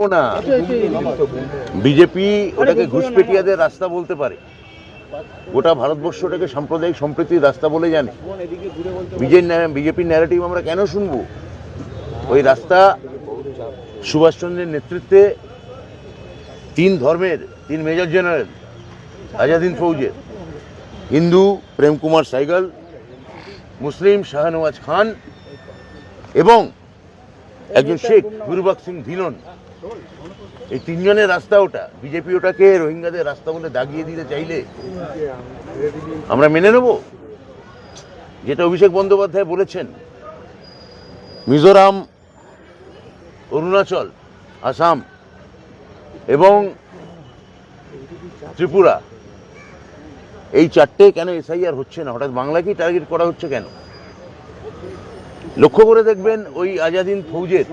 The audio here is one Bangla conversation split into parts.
না। বিজেপি ওটাকে ঘুষপেটিয়াদের রাস্তা বলতে পারে। গোটা ভারতবর্ষ ওটাকে সাম্প্রদায়িক সম্প্রীতির রাস্তা বলে জানে। বিজেপির ন্যারেটিভ আমরা কেন শুনব? ওই রাস্তা সুভাষচন্দ্রের নেতৃত্বে তিন ধর্মের তিন মেজর জেনারেল আজাদিন ফৌজের। হিন্দু প্রেম কুমার সাইগল মুসলিম শাহনওয়াজ খান এবং একজন শেখ গুরুবাক সিং ধিলন। এই তিনজনের রাস্তা ওটা। বিজেপি ওটাকে রোহিঙ্গাদের রাস্তা বলে দাগিয়ে দিতে চাইলে আমরা মেনে নেব? যেটা অভিষেক বন্দ্যোপাধ্যায় বলেছেন, মিজোরাম, অরুণাচল, আসাম এবং ত্রিপুরা, এই চারটে কেন এসআইআর হচ্ছে না? হঠাৎ বাংলাকেই টার্গেট করা হচ্ছে কেন? লক্ষ্য করে দেখবেন ওই আজাদিন ফৌজের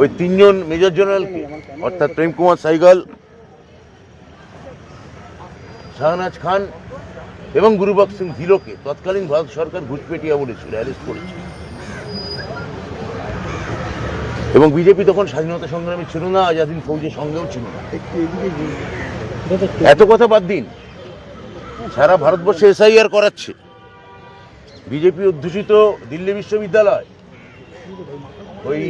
ওই তিনজন মেজর জেনারেলকে অর্থাৎ প্রেম কুমার সাইগল, শাহনাজ খান এবং গুরুবক সিং ধিলোকে তৎকালীন ভারত সরকার ঘুষপেটিয়া বলেছিল, অ্যারেস্ট করেছিল। এবং বিজেপি তখন স্বাধীনতা সংগ্রামে ছিল না, আজাদিন ফৌজের সঙ্গেও ছিল না। এত কথা বাদ দিন। সারা ভারতবর্ষে এসআইআর করাচ্ছে। বিজেপি অধ্যুষিত দিল্লি বিশ্ববিদ্যালয়। ওই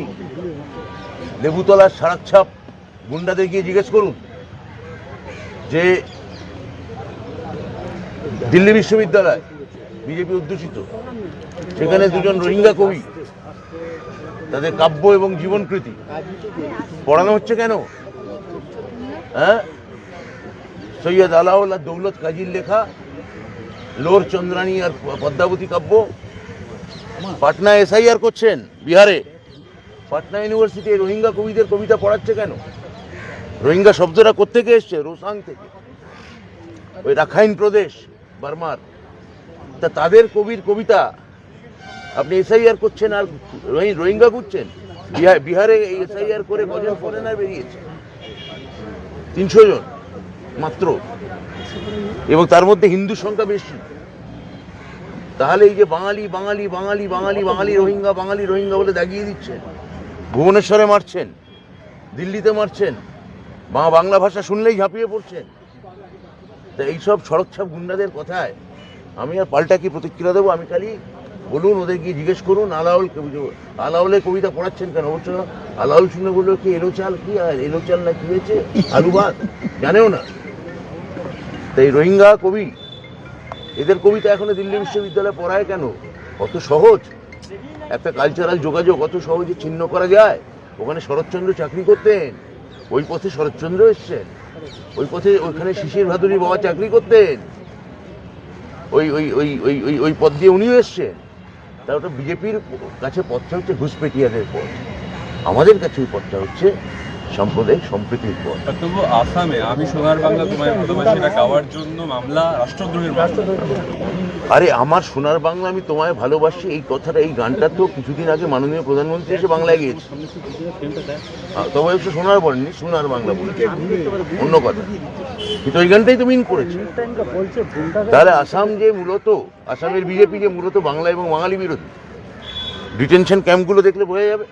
লেবুতলার সারাচ্ছাপ গুন্ডাদের গিয়ে জিজ্ঞেস করুন যে দিল্লি বিশ্ববিদ্যালয়, বিজেপি অধ্যুষিত, সেখানে দুজন রোহিঙ্গা কবি, তাদের কাব্য এবং জীবনকৃতি পড়ানো হচ্ছে কেন? হ্যাঁ? সৈয়দ আলাউল্লাহ দৌলত কাজীর লেখা, লোর চন্দ্রানী আর পদ্মাবতী কাব্য পাটনা এসআইআর করছেন বিহারে। পাটনা ইউনিভার্সিটি রোহিঙ্গা কবিদের কবিতা পড়াচ্ছে কেন? রোহিঙ্গা শব্দটা কোত্থেকে এসছে? রোসাং থেকে। ওই রাখাইন প্রদেশ, বার্মার। তা তাদের কবির কবিতা আপনি এসআইআর করছেন আর রোহিঙ্গা করছেন? বিহার- এসআইআর করে কজন ফরেনার বেরিয়েছে? তিনশো জন, মাত্র। এবং তার মধ্যে হিন্দু সংখ্যা বেশি। তাহলে এই যে বাঙালি বাঙালি বাঙালি বাঙালি বাঙালি, রোহিঙ্গা বাঙালি, রোহিঙ্গা বলে দাগিয়ে দিচ্ছেন ভুবনেশ্বরে মারছেন, দিল্লিতে মারছেন, মা বাংলা ভাষা শুনলেই ঝাঁপিয়ে পড়ছেন। তা এইসব সড়কছাপ গুন্ডাদের কথায় আমি আর পাল্টা কি প্রতিক্রিয়া দেবো? আমি খালি বলুন, ওদের গিয়ে জিজ্ঞেস করুন, আলাউল আলাউলের কবিতা পড়াচ্ছেন কেন? অবশ্য আলাউল শুনে বলল কি, এলো চাল কি আর? এলো চাল না কি হয়েছে? আলু ভাত? জানেও না। তাই রোহিঙ্গা কবি, এদের কবিতা এখনও দিল্লি বিশ্ববিদ্যালয়ে পড়ায় কেন? কত সহজ? একটা কালচারাল যোগাযোগ অত সহজে ছিন্ন করা যায়? ওখানে শরৎচন্দ্র চাকরি করতেন। ওই পথে শরৎচন্দ্র এসছেন। ওই পথে ওইখানে শিশির ভাদুরী বাবা চাকরি করতেন। ওই ওই ওই ওই ওই ওই পথ দিয়ে উনিও এসছেন। তার ওটা বিজেপির কাছে পথটা হচ্ছে ঘুষপেটিয়াদের পথ। আমাদের কাছে ওই পথটা হচ্ছে সাম্প্রদায়িক সম্প্রীতির পথ। তবু আসামে আমি সোনার বাংলা তোমায় ভালোবাসি এটা গাওয়ার জন্য মামলা রাষ্ট্রদ্রোহের আরে আমার সোনার বাংলা আমি তোমায় ভালোবাসি এই কথাটা এই গানটা তো কিছুদিন আগে মাননীয় প্রধানমন্ত্রী এসে বাংলায় গিয়েছে। তবে অবশ্য সোনার বলেনি সোনার বাংলা বলেছে অন্য কথা। কিন্তু ওই গানটাই তুমি মিন করেছে। তাহলে আসাম যে মূলত আসামের বিজেপি যে মূলত বাংলা এবং বাঙালি বিরোধী ডিটেনশন ক্যাম্পগুলো দেখলে বোঝা যাবে।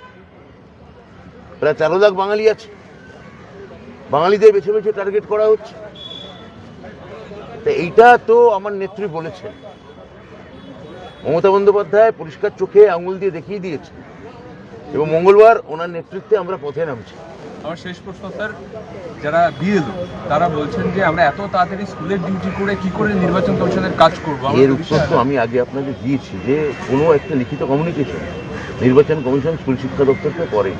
প্রায় তেরো লাখ বাঙালি আছে। বাঙালিদের বেছে বেছে টার্গেট করা হচ্ছে। তা এইটা তো আমার নেত্রী বলেছেন। মমতা বন্দ্যোপাধ্যায় পরিষ্কার চোখে আঙুল দিয়ে দেখিয়ে দিয়েছে এবং মঙ্গলবার ওনার নেতৃত্বে আমরা পথে নামছি। আমার শেষ প্রশ্ন স্যার যারা বিএলও তারা বলছেন যে আমরা এত তাড়াতাড়ি স্কুলের ডিউটি করে কি করে নির্বাচন কমিশনের কাজ করব? এর উত্তর তো আমি আগে আপনাকে দিয়েছি যে কোনো একটা লিখিত কমিউনিকেশন নির্বাচন কমিশন স্কুল শিক্ষা দপ্তরকে করে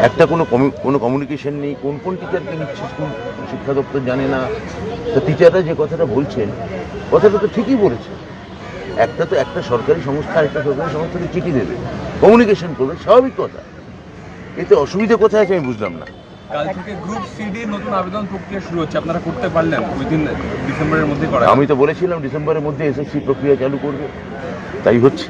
একটা কোনো কমি- কোনো কমিউনিকেশন নেই কোন কোন টিচারকে নিচ্ছে স্কুল শিক্ষা দপ্তর জানে না। তো টিচাররা যে কথাটা বলছেন কথাটা তো ঠিকই বলেছে। একটা তো একটা সরকারি সংস্থা একটা সরকারি সংস্থাকে চিঠি দেবে। কমিউনিকেশন করবে স্বাভাবিক কথা। এতে অসুবিধা কোথায় আছে আমি বুঝলাম না। কাল থেকে গ্রুপ সিডির নতুন আবেদন প্রক্রিয়া শুরু হচ্ছে আপনারা করতে পারলেন? উইদিন ডিসেম্বরের মধ্যে করা আমি তো বলেছিলাম ডিসেম্বরের মধ্যে এসএসসি প্রক্রিয়া চালু করবে। তাই হচ্ছে।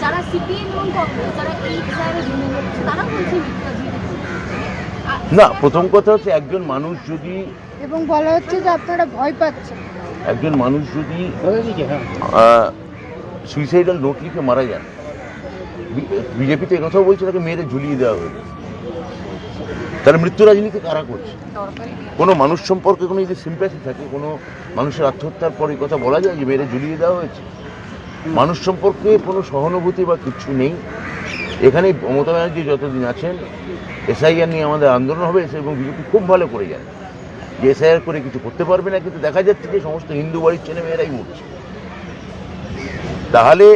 যারা সিপিএম এবং কংগ্রেস যারা এই তারা বলছে আ- না প্রথম কথা হচ্ছে একজন মানুষ যদি এবং বলা হচ্ছে যে আপনারা ভয় পাচ্ছেন। একজন মানুষ যদি সুইসাইডাল নোট লিখে মারা যান বিজেপি তো একথাও বলছে তাকে মেয়েদের ঝুলিয়ে দেওয়া হয়েছে তাহলে মৃত্যু রাজনীতি কারা করছে? কোনো মানুষ সম্পর্কে কোনো যদি সিম্প্যাথি থাকে কোনো মানুষের আত্মহত্যার পর এই কথা বলা যায় যে মেরে ঝুলিয়ে দেওয়া হয়েছে? মানুষ সম্পর্কে কোনো সহানুভূতি বা কিছু নেই। এখানে মমতা ব্যানার্জি যতদিন আছেন এসআইআর নিয়ে আমাদের আন্দোলন হবে এবং বিজেপি খুব ভালো করে জানে। যে এসআইআর করে কিছু করতে পারবে না, কিন্তু দেখা যাচ্ছে যে সমস্ত হিন্দু বাড়ির ছেলে মেয়েরাই মরছে। তাহলে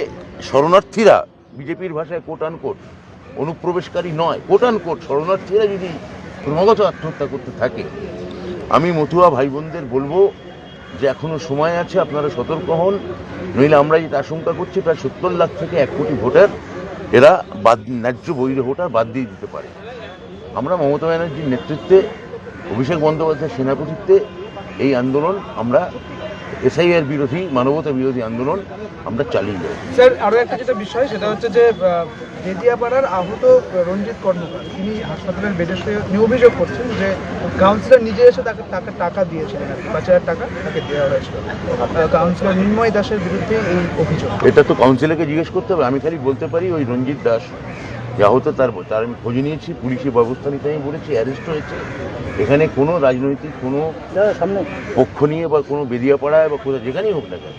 শরণার্থীরা বিজেপির ভাষায় কোট কোট অনুপ্রবেশকারী নয় কোট কোট শরণার্থীরা যদি ক্রমাগত আত্মহত্যা করতে থাকে, আমি মতুয়া ভাই বোনদের বলব যে এখনও সময় আছে, আপনারা সতর্ক হন, নইলে আমরা যেটা আশঙ্কা করছি প্রায় সত্তর লাখ থেকে এক কোটি ভোটার এরা বাদ ন্যায্য বৈধ ভোটার বাদ দিয়ে দিতে পারে। আমরা মমতা ব্যানার্জির নেতৃত্বে অভিষেক বন্দ্যোপাধ্যায়ের সেনাপতিত্বে এই আন্দোলন আমরা এসআইআর বিরোধী মানবতা বিরোধী আন্দোলন আমরা চালিয়ে যাই। স্যার আরও একটা যেটা বিষয় সেটা হচ্ছে যে আহ, দেদিয়াপাড়ার আহত রঞ্জিত কর্মকার তিনি হাসপাতালের বেডে শুয়ে উনি অভিযোগ করছেন যে কাউন্সিলর নিজে এসে তাকে টাকা টাকা দিয়েছিলেন আর পাঁচ হাজার টাকা তাকে দেওয়া হয়েছিল। কাউন্সিলর নির্ময় দাসের বিরুদ্ধে এই অভিযোগ। এটা তো কাউন্সিলরকে জিজ্ঞেস করতে হবে আমি খালি বলতে পারি ওই রঞ্জিত দাস যা হতো তার তার আমি খোঁজ নিয়েছি পুলিশি ব্যবস্থা নিতে আমি বলেছি অ্যারেস্ট হয়েছে। এখানে কোনো রাজনৈতিক কোনো পক্ষ নিয়ে বা কোনো বেরিয়াপাড়ায় বা কোথাও যেখানেই হোক না কেন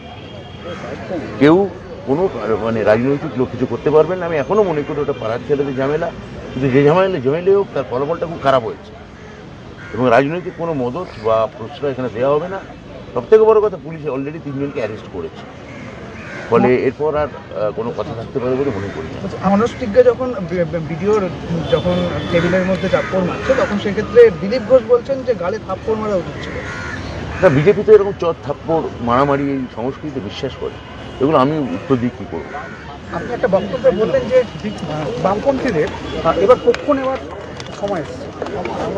কেউ কোনো মানে রাজনৈতিক লোক কিছু করতে পারবেন না। আমি এখনও মনে করি ওটা পাড়ার ছেলেদের ঝামেলা। কিন্তু যে ঝামেলা ঝামেলে হোক তার ফলাফলটা খুব খারাপ হয়েছে। এবং রাজনৈতিক কোনো মদত বা প্রশ্রয় এখানে দেওয়া হবে না। সব থেকে বড় কথা পুলিশ অলরেডি তিনজনকে অ্যারেস্ট করেছে। ফলে এরপর আর কোনো কথা থাকতে পারে বলে মনে করি না। আনুষ্ঠানিকরা যখন ভিডিওর যখন টেবিলের মধ্যে চাপ্পড় মারছে তখন সেক্ষেত্রে দিলীপ ঘোষ বলছেন যে গালে থাপ্পড় মারা উচিত ছিল। না বিজেপি তো এরকম চর থাপ্পড় মারামারি এই সংস্কৃতিতে বিশ্বাস করে। এগুলো আমি উত্তর দিয়ে কী করব। আপনি একটা বক্তব্যে বললেন যে বামপন্থীদের এবার পক্ষ নেওয়ার সময় এসেছে।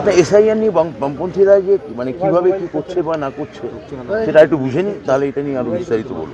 না এসআইআর নিয়ে বাম- বামপন্থীরা যে মানে কীভাবে কি করছে বা না করছে সেটা একটু বুঝে নিই তাহলে এটা নিয়ে আরও বিস্তারিত বলব।